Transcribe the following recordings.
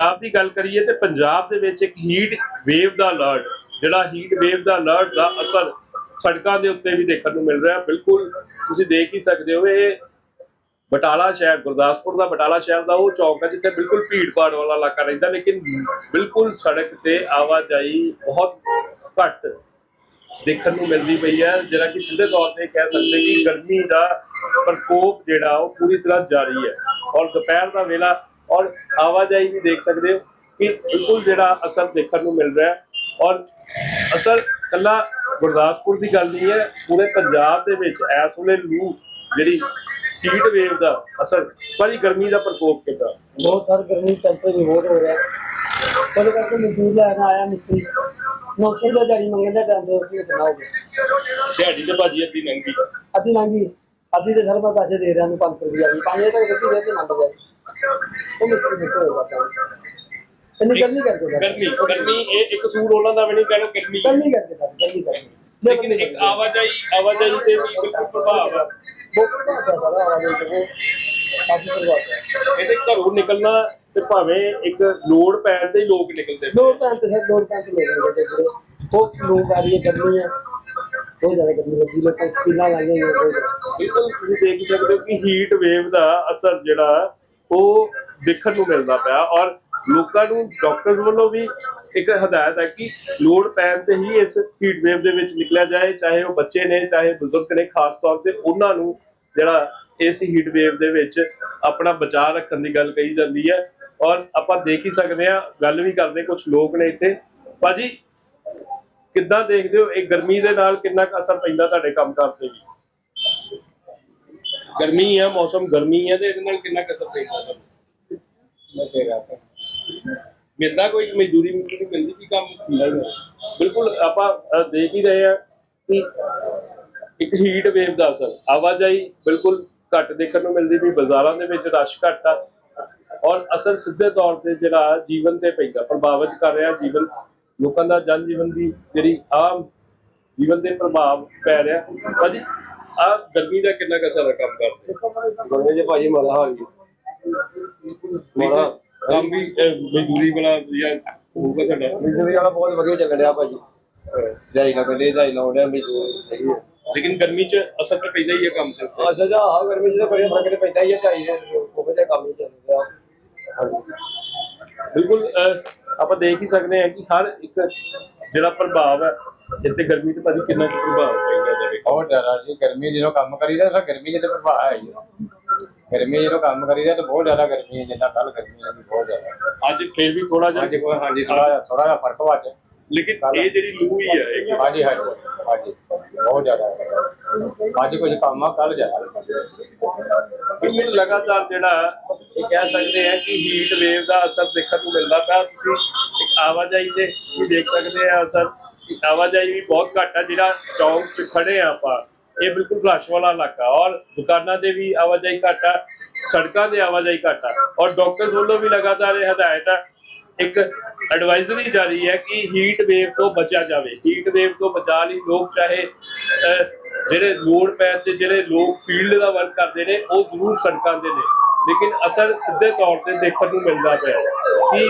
ਪੰਜਾਬ ਦੀ ਗੱਲ ਕਰੀਏ ਤੇ ਪੰਜਾਬ ਦੇ ਵਿੱਚ ਇੱਕ ਹੀਟ ਵੇਵ ਦਾ ਅਲਰਟ ਜਿਹੜਾ ਹੀਟ ਵੇਵ ਦਾ ਅਲਰਟ ਦਾ ਅਸਰ ਸੜਕਾਂ ਦੇ ਉੱਤੇ ਵੀ ਦੇਖਣ ਨੂੰ ਮਿਲ ਰਿਹਾ। ਬਿਲਕੁਲ ਤੁਸੀਂ ਦੇਖ ਹੀ ਸਕਦੇ ਹੋ, ਇਹ ਬਟਾਲਾ ਸ਼ਹਿਰ, ਗੁਰਦਾਸਪੁਰ ਦਾ ਬਟਾਲਾ ਸ਼ਹਿਰ ਦਾ ਉਹ ਚੌਕ ਹੈ ਜਿੱਥੇ ਬਿਲਕੁਲ ਭੀੜ ਭਾੜ ਵਾਲਾ ਇਲਾਕਾ ਰਹਿੰਦਾ, ਲੇਕਿਨ ਬਿਲਕੁਲ ਸੜਕ ਤੇ ਆਵਾਜਾਈ ਬਹੁਤ ਘੱਟ ਦੇਖਣ ਨੂੰ ਮਿਲਦੀ ਪਈ ਹੈ। ਜਿਹੜਾ ਕਿ ਸਿੱਧੇ ਤੌਰ ਤੇ ਕਹਿ ਸਕਦੇ ਕਿ ਗਰਮੀ ਦਾ ਪ੍ਰਕੋਪ ਜਿਹੜਾ ਉਹ ਪੂਰੀ ਤਰ੍ਹਾਂ ਜਾਰੀ ਹੈ। ਔਰ ਦੁਪਹਿਰ ਦਾ ਵੇਲਾ ਔਰ ਆਵਾਜਾਈ ਵੀ ਦੇਖ ਸਕਦੇ ਹੋ ਕਿ ਬਿਲਕੁਲ ਜਿਹੜਾ ਅਸਰ ਦੇਖਣ ਨੂੰ ਮਿਲ ਰਿਹਾ ਔਰ ਅਸਰ ਕੱਲਾ ਗੁਰਦਾਸਪੁਰ ਦੀ ਗੱਲ ਨਹੀਂ ਹੈ ਪੂਰੇ ਪੰਜਾਬ ਦੇ ਵਿੱਚ ਇਸ ਵੇਲੇ ਲੂ ਜਿਹੜੀ ਹੀਟ ਵੇਵ ਦਾ ਅਸਰ ਭਾਜੀ ਗਰਮੀ ਦਾ ਪ੍ਰਕੋਪ ਕਿੱਦਾਂ? ਬਹੁਤ ਸਾਰੀ ਗਰਮੀ ਟੈਂਪਰੇਚਰ ਬਹੁਤ ਹੋ ਰਿਹਾ ਕਦੇ ਕਰਕੇ ਮਜ਼ਦੂਰ ਲੈਣ ਆਇਆ ਮਿਸਤਰੀ। 900 ਰੁਪਏ ਦਿਹਾੜੀ ਮੰਗਣ ਦਾ ਟਾਈਮ ਦੇ ਉਸ ਨੂੰ ਕਿੰਨਾ ਹੋ ਗਿਆ। ਦਿਹਾੜੀ ਤੇ ਭਾਜੀ ਅੱਧੀ ਲੰਘੀ ਅੱਧੀ ਲੰਘੀ ਅੱਧੀ ਦੇ ਸਰ ਮੈਂ ਪੈਸੇ ਦੇ ਰਿਹਾ ਨੂੰ 500 ਰੁਪਏ ਵੀ। 5 ਵਜੇ ਤੱਕ ਛੁੱਟੀ ਦੇ ਕੇ ਮੰਗ ਗਿਆ ਉਹ ਮਿਸਤਰੀ ਨਿਕਲ ਹੋ ਜਾਂਦਾ ਇੰਨੀ ਗਰਮੀ ਕਰਕੇ ਸਰ ਗਰਮੀ ਗਰਮੀ ਇਹ ਇੱਕ ਕਸੂਰ ਉਹਨਾਂ ਦਾ ਵੀ ਨਹੀਂ ਕਹਿ ਲਓ ਗਰਮੀ। ਹੈ। ਗਰਮੀ ਕਰਕੇ ਸਰ ਗਰਮੀ ਕਰਕੇ। ਲੇਕਿਨ ਇੱਕ ਆਵਾਜਾਈ ਆਵਾਜਾਈ ਤੇ ਵੀ ਬਿਲਕੁਲ ਪ੍ਰਭਾਵ ਹੈ ਬਹੁਤ ਪ੍ਰਭਾਵ ਪਿਆ ਸਾਰਾ ਆਵਾਜ਼ ਦੇ ਕਾਫੀ ਪ੍ਰਭਾਵ ਪਿਆ। ਇਹਦੇ ਘਰੋਂ ਨਿਕਲਣਾ ਤੇ ਭਾਵੇਂ ਇੱਕ ਲੋੜ ਪੈਣ ਤੇ ਹੀ ਲੋਕ ਨਿਕਲਦੇ ਨੇ। ਲੋੜ ਪੈਣ ਤੇ ਸਰ ਲੋੜ ਪੈਣ ਤੇ ਲੋਕ ਪੂਰੇ ਆ ਰਹੀ ਹੈ ਗਰਮੀ ਹੈ। ਬਹੁਤ ਜ਼ਿਆਦਾ ਗਰਮੀ ਲੱਗੀ ਲੋਕਾਂ ਨੂੰ ਸਪੀਲਾਂ ਲੱਗ ਬਹੁਤ ਜ਼ਿਆਦਾ। ਬਿਲਕੁਲ ਤੁਸੀਂ ਦੇਖ ਸਕਦੇ ਹੋ ਕਿ ਹੀਟ ਵੇਵ ਦਾ ਅਸਰ ਜਿਹੜਾ ਉਹ ਦੇਖਣ ਨੂੰ ਮਿਲਦਾ ਪਿਆ ਔਰ ਲੋਕਾਂ ਨੂੰ ਡਾਕਟਰਸ ਵੱਲੋਂ ਵੀ ਇੱਕ ਹਦਾਇਤ ਹੈ ਕਿ ਲੋੜ ਪੈਣ ਤੇ ਹੀ ਇਸ ਹੀਟ ਵੇਵ ਦੇ ਵਿੱਚ ਨਿਕਲਿਆ ਜਾਏ, ਚਾਹੇ ਉਹ ਬੱਚੇ ਨੇ, ਚਾਹੇ ਬਜ਼ੁਰਗ ਨੇ, ਖਾਸ ਤੌਰ ਤੇ ਉਹਨਾਂ ਨੂੰ ਜਿਹੜਾ ਇਸ ਹੀਟ ਵੇਵ ਦੇ ਵਿੱਚ ਆਪਣਾ ਬਚਾਅ ਰੱਖਣ ਦੀ ਗੱਲ ਕਹੀ ਜਾਂਦੀ ਹੈ ਔਰ ਆਪਾਂ ਦੇਖ ਹੀ ਸਕਦੇ ਹਾਂ, ਗੱਲ ਵੀ ਕਰਦੇ ਕੁਝ ਲੋਕ ਨੇ ਇੱਥੇ। ਭਾਜੀ, ਕਿੱਦਾਂ ਦੇਖਦੇ ਹੋ ਇਹ ਗਰਮੀ ਦੇ ਨਾਲ ਕਿੰਨਾ ਕੁ ਅਸਰ ਪੈਂਦਾ ਤੁਹਾਡੇ ਕੰਮਕਾਰ ਤੇ ਵੀ? ਗਰਮੀ ਹੈ ਮੌਸਮ ਗਰਮੀ ਹੈ ਤੇ ਇਹਦੇ ਨਾਲ ਕਿੰਨਾ ਕੁ ਪੈਂਦਾ ਤੁਹਾਨੂੰ? ਮੈਂ ਕਹਿ ਰਿਹਾ ਮਿਲਦਾ ਕੋਈ ਮਜ਼ਦੂਰੀ ਮਜ਼ਦੂਰੀ ਮਿਲਦੀ ਵੀ ਕੰਮ ਬਿਲਕੁਲ ਆਪਾਂ ਦੇਖ ਹੀ ਰਹੇ ਹਾਂ ਕਿ ਇੱਕ ਹੀਟ ਵੇਵ ਦਾ ਅਸਰ ਆਵਾਜਾਈ ਬਿਲਕੁਲ ਘੱਟ ਦੇਖਣ ਨੂੰ ਮਿਲਦੀ ਵੀ ਬਾਜ਼ਾਰਾਂ ਦੇ ਵਿੱਚ ਰਸ਼ ਘੱਟ ਆ। ਔਰ ਅਸਰ ਸਿੱਧੇ ਤੌਰ ਤੇ ਜਿਹੜਾ ਜੀਵਨ ਤੇ ਪੈਂਦਾ ਪ੍ਰਭਾਵਿਤ ਕਰ ਰਿਹਾ ਜੀਵਨ। ਲੋਕਾਂ ਦਾ ਜਨ ਜੀਵਨ ਦੀ ਜਿਹੜੀ ਆਮ ਜੀਵਨ ਤੇ ਪ੍ਰਭਾਵ ਪੈ ਰਿਹਾ। ਭਾਜੀ ਆ ਗਰਮੀ ਦਾ ਕਿੰਨਾ ਕੁ ਸਾਰਾ ਕੰਮ ਕਰਦੇ? ਗਰਮੀ ਜੇ ਭਾਜੀ ਮਾਰਾ ਹਾਲ ਜੀ ਮਾਰਾ ਕੰਮ ਵੀ ਅਹ, ਮਜ਼ਦੂਰੀ ਵਾਲਾ ਜਾਂ ਹੋਊਗਾ ਸਾਡਾ ਬਿਜਲੀ ਵਾਲਾ ਬਹੁਤ ਵਧੀਆ ਚੱਲ ਰਿਹਾ ਭਾਜੀ। ਜਾਈ ਨਾ ਕੋਈ ਜਾਈ ਨਾ ਉਹਨੇ ਬਿਜਲੀ ਸਹੀ ਹੈ ਲੇਕਿਨ ਗਰਮੀ 'ਚ ਅਸਰ ਤਾਂ ਪੈਂਦਾ ਹੀ ਹੈ ਕੰਮ ਤੇ ਅੱਛਾ ਜਾ ਆ ਗਰਮੀ ਜਿਹਦੇ ਬੜੇ ਫ਼ਰਕ ਤੇ ਪੈਂਦਾ ਹੀ ਹੈ ਚਾਹੀਏ ਉਹ ਜਿਹਾ ਕੰਮ ਹੀ ਚੱਲ ਰਿਹਾ। ਹਾਂਜੀ। ਬਿਲਕੁਲ ਅਹ, ਆਪਾਂ ਦੇਖ ਹੀ ਸਕਦੇ ਹਾਂ ਕਿ ਹਰ ਇੱਕ ਜਿਹੜਾ ਪ੍ਰਭਾਵ ਹੈ ਇੱਥੇ ਗਰਮੀ ਤੇ ਭਾਜੀ ਕਿੰਨਾ ਕੁ ਪ੍ਰਭਾਵ ਪੈਂਦਾ ਜਾਵੇ ਬਹੁਤ ਜ਼ਿਆਦਾ ਜੀ ਗਰਮੀ ਜਦੋਂ ਕੰਮ ਕਰੀਦਾ ਤਾਂ ਗਰਮੀ ਜਿਹਦੇ ਪ੍ਰਭਾਵ ਹੈ ਜੀ ਗਰਮੀ ਜਦੋਂ ਕੰਮ ਕਰੀਦਾ ਤਾਂ ਬਹੁਤ ਜ਼ਿਆਦਾ ਗਰਮੀ ਹੈ ਜਿੱਦਾਂ ਕੱਲ ਗਰਮੀ ਹੈ ਬਹੁਤ ਜ਼ਿਆਦਾ। ਅੱਜ ਫਿਰ ਵੀ ਥੋੜਾ ਜਿਹਾ ਅੱਜ ਕੋਈ ਹਾਂਜੀ ਥੋੜਾ ਜਿਹਾ ਥੋੜਾ ਜਿਹਾ ਫ਼ਰਕ ਵਾ ਅੱਜ। ਲੇਕਿਨ ਇਹ ਜਿਹੜੀ ਲੂ ਹੀ ਹੈ ਇਹ ਹਾਂਜੀ ਹਾਂਜੀ ਹਾਂਜੀ ਬਹੁਤ ਜ਼ਿਆਦਾ। ਅੱਜ ਕੁਝ ਕੰਮ ਆ ਕੱਲ ਜ਼ਿਆਦਾ। ਬਿਲਕੁਲ ਲਗਾਤਾਰ ਜਿਹੜਾ ਇਹ ਕਹਿ ਸਕਦੇ ਆ ਕਿ ਹੀਟ ਵੇਵ ਦਾ ਅਸਰ ਦੇਖਣ ਨੂੰ ਮਿਲਦਾ ਪਿਆ। ਤੁਸੀਂ ਇੱਕ ਆਵਾਜਾਈ ਦੇ ਵੀ ਦੇਖ ਸਕਦੇ ਆ ਅਸਰ। ਆਵਾਜਾਈ ਵੀ ਬਹੁਤ ਘੱਟ ਆ, ਜਿਹੜਾ ਚੌਂਕ 'ਚ ਖੜੇ ਆ ਆਪਾਂ, ਇਹ ਬਿਲਕੁਲ ਰਸ਼ ਵਾਲਾ ਇਲਾਕਾ ਔਰ ਦੁਕਾਨਾਂ ਦੇ ਵੀ ਆਵਾਜਾਈ ਘੱਟ ਆ, ਸੜਕਾਂ ਦੇ ਆਵਾਜਾਈ ਘੱਟ ਆ ਔਰ ਡਾਕਟਰਸ ਵੱਲੋਂ ਵੀ ਲਗਾਤਾਰ ਇਹ ਹਦਾਇਤ ਆ ਇੱਕ ਐਡਵਾਈਜ਼ਰੀ ਜਾਰੀ ਹੈ ਕਿ ਹੀਟ ਵੇਵ ਤੋਂ ਬਚਿਆ ਜਾਵੇ। ਹੀਟ ਵੇਵ ਤੋਂ ਬਚਾ ਲਈ ਲੋਕ ਚਾਹੇ ਜਿਹੜੇ ਲੋੜ ਪੈਣ ਤੇ ਜਿਹੜੇ ਲੋਕ ਫੀਲਡ ਦਾ ਵਰਕ ਕਰਦੇ ਨੇ, ਉਹ ਜ਼ਰੂਰ ਸੜਕਾਂ ਦੇ ਨੇ। ਲੇਕਿਨ ਅਸਰ ਸਿੱਧੇ ਤੌਰ ਤੇ ਦੇਖਣ ਨੂੰ ਮਿਲਦਾ ਪਿਆ ਕਿ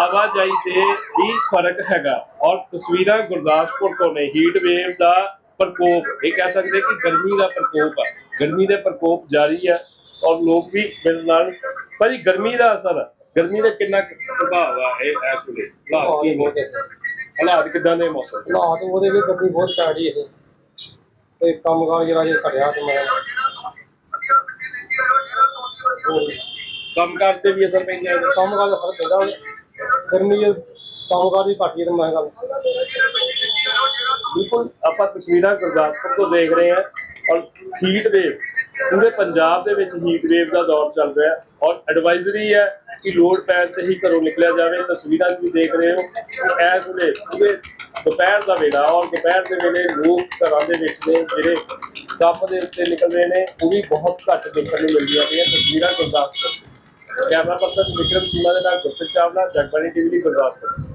ਆਵਾਜਾਈ ਤੇ ਵੀ ਫ਼ਰਕ ਹੈਗਾ ਔਰ ਤਸਵੀਰਾਂ ਗੁਰਦਾਸਪੁਰ ਤੋਂ ਨੇ। ਹੀਟ ਵੇਵ ਦਾ ਪ੍ਰਕੋਪ, ਇਹ ਕਹਿ ਸਕਦੇ ਕਿ ਗਰਮੀ ਦਾ ਪ੍ਰਕੋਪ ਹੈ ਗਰਮੀ ਦੇ ਪ੍ਰਕੋਪ ਜਾਰੀ ਹੈ ਔਰ ਲੋਕ ਵੀ ਮੇਰੇ ਨਾਲ, ਭਾਜੀ ਗਰਮੀ ਦਾ ਅਸਰ ਹੈ। ਗਰਮੀ ਦਾ ਕਿੰਨਾ ਕੁ ਪ੍ਰਭਾਵ ਆ ਇਹ ਇਸ ਵੇਲੇ? ਹਾਲਾਤ ਕੀ ਨੇ? ਹਾਲਾਤ ਕਿਦਾਂ ਦੇ ਮੌਸਮ? ਹਾਲਾਤ ਉਹਦੇ ਵੀ ਗਰਮੀ ਬਹੁਤ ਪੈ ਰਹੀ ਹੈ ਤੇ ਕੰਮਕਾਰ ਜਿਹੜਾ ਜੇ ਘਟਿਆ ਤੇ ਮੈਂ ਕੰਮ ਕਰਦੇ ਵੀ ਅਸਰ ਪੈਂਦਾ ਹੈ? ਕੰਮਕਾਰ ਦਾ ਫ਼ਰਕ ਪੈਂਦਾ ਹੁਣ ਗਰਮੀ ਜੇ ਕੰਮਕਾਰ ਵੀ ਘਟੀ ਤੇ ਮੈਂ ਗੱਲ ਬਿਲਕੁਲ। ਆਪਾਂ ਤਸਵੀਰਾਂ ਗੁਰਦਾਸਪੁਰ ਤੋਂ ਦੇਖ ਰਹੇ ਹਾਂ ਔਰ ਹੀਟ ਵੇਵ ਪੂਰੇ ਪੰਜਾਬ ਦੇ ਵਿੱਚ ਹੀਟ ਵੇਵ ਦਾ ਦੌਰ ਚੱਲ ਰਿਹਾ ਔਰ ਐਡਵਾਈਜ਼ਰੀ ਹੈ ਕਿ ਲੋੜ ਪੈਣ ਤੇ ਹੀ ਘਰੋਂ ਨਿਕਲਿਆ ਜਾਵੇ। ਤਸਵੀਰਾਂ 'ਚ ਵੀ ਦੇਖ ਰਹੇ ਹੋ। ਕਿ ਇਸ ਵੇਲੇ ਪੂਰੇ ਦੁਪਹਿਰ ਦਾ ਵੇਲਾ ਔਰ ਦੁਪਹਿਰ ਦੇ ਵੇਲੇ ਲੋਕ ਘਰਾਂ ਦੇ ਵਿੱਚ ਨੇ, ਜਿਹੜੇ ਕੱਪ ਦੇ ਉੱਤੇ ਨਿਕਲ ਰਹੇ ਨੇ, ਉਹ ਵੀ ਬਹੁਤ ਘੱਟ ਦੇਖਣ ਨੂੰ ਮਿਲਦੀਆਂ ਪਈਆਂ। ਤਸਵੀਰਾਂ ਗੁਰਦਾਸਪੁਰ ਕੈਮਰਾ ਪਰਸਨ ਵਿਕਰਮ ਚੀਮਾ ਦੇ ਨਾਲ ਗੁਰਪ੍ਰੀਤ ਚਾਵਲਾ, ਜਗਬਾਣੀ ਟੀਵੀ ਲਈ ਗੁਰਦਾਸਪੁਰ।